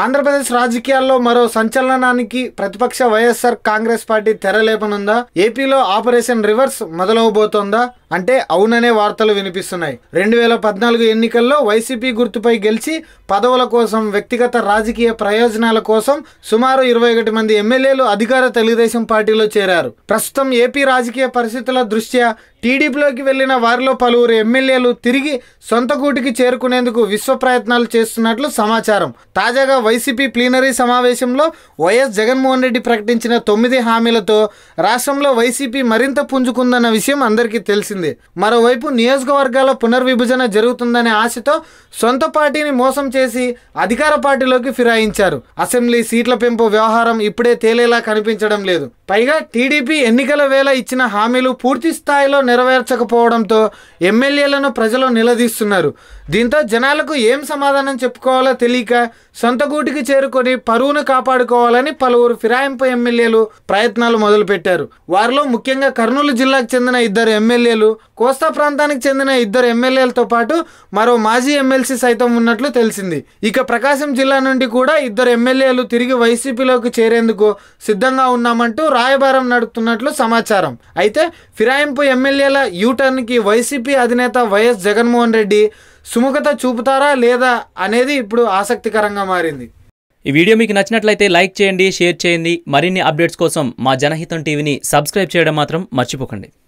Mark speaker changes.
Speaker 1: ఆంధ్రప్రదేశ్ రాజకీయాల్లో మరో సంచలనానికి ప్రతిపక్ష వైఎస్ఆర్ కాంగ్రెస్ పార్టీ తెరలేపనుందా ఏపీలో ఆపరేషన్ రివర్స్ మొదలవబోతోందా? అంటే అవుననే వార్తలు వినిపిస్తున్నాయి. రెండు వేల పద్నాలుగు ఎన్నికల్లో వైసీపీ గుర్తుపై గెలిచి పదవుల కోసం వ్యక్తిగత రాజకీయ ప్రయోజనాల కోసం సుమారు ఇరవై ఒకటి మంది ఎమ్మెల్యేలు అధికార తెలుగుదేశం పార్టీలో చేరారు. ప్రస్తుతం ఏపీ రాజకీయ పరిస్థితుల దృష్ట్యా టీడీపీలోకి వెళ్ళిన వారిలో పలువురు ఎమ్మెల్యేలు తిరిగి సొంత గూటికి చేరుకునేందుకు విశ్వ ప్రయత్నాలు చేస్తున్నట్లు సమాచారం. తాజాగా వైసీపీ ప్లీనరీ సమావేశంలో వైఎస్ జగన్మోహన్ రెడ్డి ప్రకటించిన తొమ్మిది హామీలతో రాష్ట్రంలో వైసీపీ మరింత పుంజుకుందన్న విషయం అందరికీ తెలిసిందే. మరోవైపు నియోజకవర్గాల పునర్విభజన జరుగుతుందనే ఆశతో సొంత పార్టీని మోసం చేసి అధికార పార్టీలోకి ఫిరాయించారు. అసెంబ్లీ సీట్ల పెంపు వ్యవహారం ఇప్పుడే తేలేలా కనిపించడం లేదు. పైగా టీడీపీ ఎన్నికల వేళ ఇచ్చిన హామీలు పూర్తి స్థాయిలో నెరవేర్చకపోవడంతో ఎమ్మెల్యేలను ప్రజలు నిలదీస్తున్నారు. దీంతో జనాలకు ఏం సమాధానం చెప్పుకోవాలో తెలియక సొంత గూటికి చేరుకొని పరువును కాపాడుకోవాలని పలువురు ఫిరాయింపు ఎమ్మెల్యేలు ప్రయత్నాలు మొదలుపెట్టారు. వారిలో ముఖ్యంగా కర్నూలు జిల్లాకు చెందిన ఇద్దరు ఎమ్మెల్యేలు కోస్తా ప్రాంతానికి చెందిన ఇద్దరు ఎమ్మెల్యేలతో పాటు మరో మాజీ ఎమ్మెల్సీ సైతం ఉన్నట్లు తెలిసింది. ఇక ప్రకాశం జిల్లా నుండి కూడా ఇద్దరు ఎమ్మెల్యేలు తిరిగి వైసీపీలోకి చేరేందుకు సిద్ధంగా ఉన్నామంటూ రాయబారం నడుపుతున్నట్లు సమాచారం. అయితే ఫిరాయింపు ఎమ్మెల్యేల యూటర్న్కి వైసీపీ అధినేత వైఎస్ జగన్మోహన్ రెడ్డి సుముఖత చూపుతారా లేదా అనేది ఇప్పుడు ఆసక్తికరంగా మారింది.
Speaker 2: ఈ వీడియో మీకు నచ్చినట్లయితే లైక్ చేయండి షేర్ చేయండి. మరిన్ని అప్డేట్స్ కోసం మా జనహితం టీవీని సబ్స్క్రైబ్ చేయడం మాత్రం మర్చిపోకండి.